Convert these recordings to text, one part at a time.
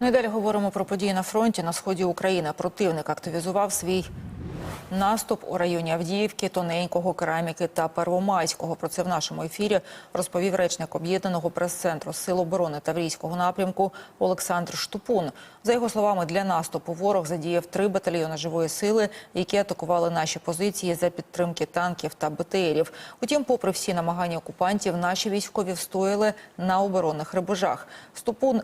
Ну і далі говоримо про події на фронті на сході України. Противник активізував свій наступ у районі Авдіївки, Тоненького, Кераміки та Первомайського. Про це в нашому ефірі розповів речник об'єднаного прес-центру Сил оборони Таврійського напрямку Олександр Штупун. За його словами, для наступу ворог задіяв три батальйони живої сили, які атакували наші позиції за підтримки танків та БТРів. Утім, попри всі намагання окупантів, наші військові встояли на оборонних рубежах. Штупун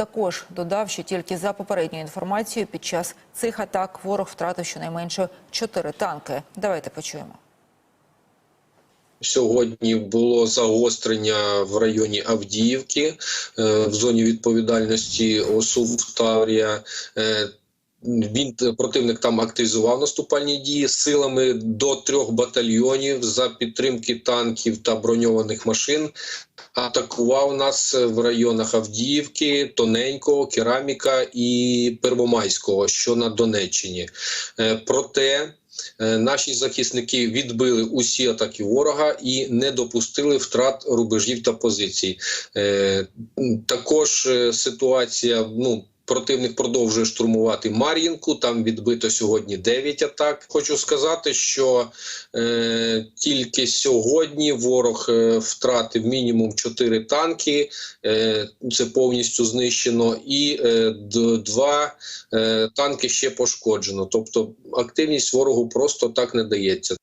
також додав, що тільки за попередньою інформацією під час цих атак ворог втратив щонайменше чотири танки. Давайте почуємо. Сьогодні було загострення в районі Авдіївки е, в зоні відповідальності ОСУ Таврія. Е, Він противник там активізував наступальні дії силами до трьох батальйонів за підтримки танків та броньованих машин. Атакував нас в районах Авдіївки, Тоненького, Кераміка і Первомайського, що на Донеччині. Е, Проте Е, Наші захисники відбили усі атаки ворога і не допустили втрат рубежів та позицій. Е, Також е, ситуація. Ну противник продовжує штурмувати Мар'їнку. Там відбито сьогодні 9 атак. Хочу сказати, що е, тільки сьогодні ворог е, втратив мінімум 4 танки. Е, це повністю знищено, і е, два е, танки ще пошкоджено. Тобто активність ворогу просто так не дається.